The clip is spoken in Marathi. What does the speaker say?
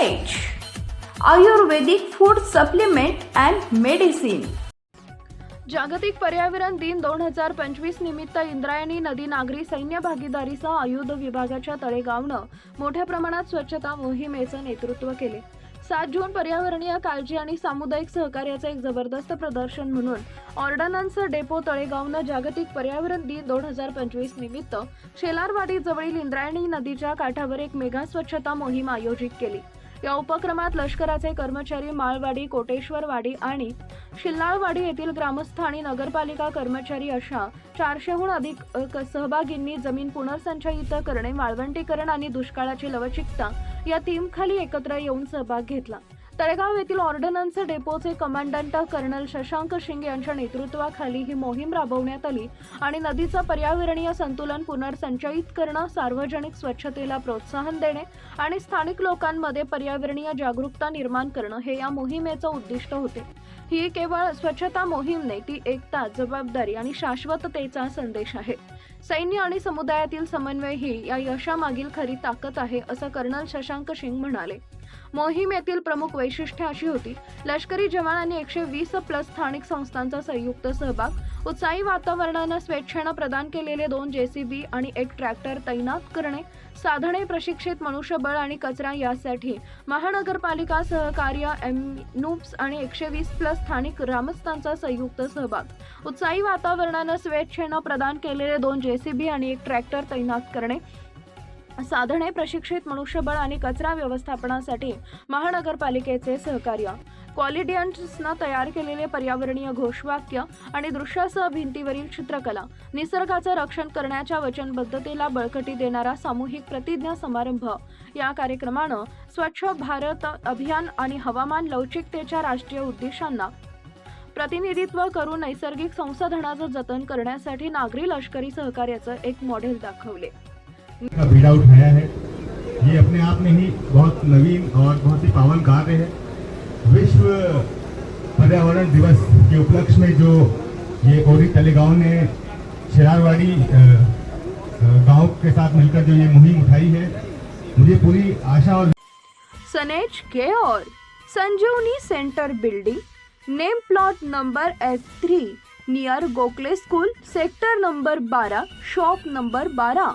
Ayurvedic food supplement and medicine जागतिक पर्यावरण दिन दोन हजार पंचवीस निमित्त इंद्रायणी नदी नागरी सैन्य भागीदारीसह आयुध विभागाच्या तळेगावनं मोठ्या प्रमाणात स्वच्छता मोहिमेचं नेतृत्व केले. सात जून पर्यावरणीय काळजी आणि सामुदायिक सहकार्याचं एक जबरदस्त प्रदर्शन म्हणून ऑर्डनन्स डेपो तळेगावनं जागतिक पर्यावरण दिन दोन हजार पंचवीस निमित्त शेलारवाडी जवळील इंद्रायणी नदीच्या काठावर एक मेगा स्वच्छता मोहीम आयोजित केली. या उपक्रमात लष्कराचे कर्मचारी माळवाडी कोटेश्वरवाडी आणि शिल्लाळवाडी येथील ग्रामस्थ आणि नगरपालिका कर्मचारी अशा चारशेहून अधिक क- सहभागींनी जमीन पुनर्संचयित करणे वाळवंटीकरण आणि दुष्काळाची लवचिकता या टीमखाली एकत्र येऊन सहभाग घेतला. तळेगाव येथील ऑर्डनन्स डेपोचे कमांडंट कर्नल शशांक शिंग यांच्या नेतृत्वाखाली ही मोहीम राबवण्यात आली आणि नदीचं पर्यावरणीय संतुलन पुनर्संचयित करणं सार्वजनिक स्वच्छतेला प्रोत्साहन देणे आणि स्थानिक लोकांमध्ये पर्यावरणीय जागरूकता निर्माण करणं हे या मोहिमेचं उद्दिष्ट होते. ही केवळ स्वच्छता मोहीम नाही ती एकता जबाबदारी आणि शाश्वततेचा संदेश आहे. सैन्य आणि समुदायातील समन्वय ही या यशामागील खरी ताकद आहे असं कर्नल शशांक सिंग म्हणाले. मोहिमेतील प्रमुख वैशिष्ट्ये अशी होती लष्करी जवानांनी एकशे वीस प्लस स्थानिक संस्थांचा संयुक्त सहभाग उत्साही वातावरणानं स्वेच्छेनं प्रदान केलेले दोन जेसीबी आणि एक ट्रॅक्टर तैनात करणे साधने प्रशिक्षित मनुष्यबळ आणि कचरा यासाठी महानगरपालिका सहकार्य एमनुप्स आणि एकशे वीस प्लस स्थानिक ग्रामस्थांचा संयुक्त सहभाग. उत्साही वातावरणानं स्वेच्छेनं प्रदान केलेले दोन जेसीबी आणि एक ट्रॅक्टर तैनात करणे साधने प्रशिक्षित मनुष्यबळ आणि कचरा व्यवस्थापनासाठी महानगरपालिकेचे सहकार्य. क्वालिडियन्सनं तयार केलेले पर्यावरणीय घोषवाक्य आणि दृश्यासह भिंतीवरील चित्रकला निसर्गाचं रक्षण करण्याच्या वचनबद्धतेला बळकटी देणारा सामूहिक प्रतिज्ञा समारंभ. या कार्यक्रमानं स्वच्छ भारत अभियान आणि हवामान लवचिकतेच्या राष्ट्रीय उद्दिष्टांना प्रतिनिधित्व करून नैसर्गिक संसाधनाचं जतन करण्यासाठी नागरी लष्करी सहकार्याचं एक मॉडेल दाखवले. का उठाया है। ये अपने आप में ही बहुत नवीन और बहुत ही पावन कार्य है। विश्व पर्यावरण दिवस के उपलक्ष्य में जो ये ओरी तलेगांव ने शिरारवाड़ी गाँव के साथ मिलकर जो ये मुहिम उठाई है, मुझे पूरी आशा और सनेज के और Sanjeevani center building, name plot number F three, near Gokhale school, sector number बारा शॉप नंबर बारा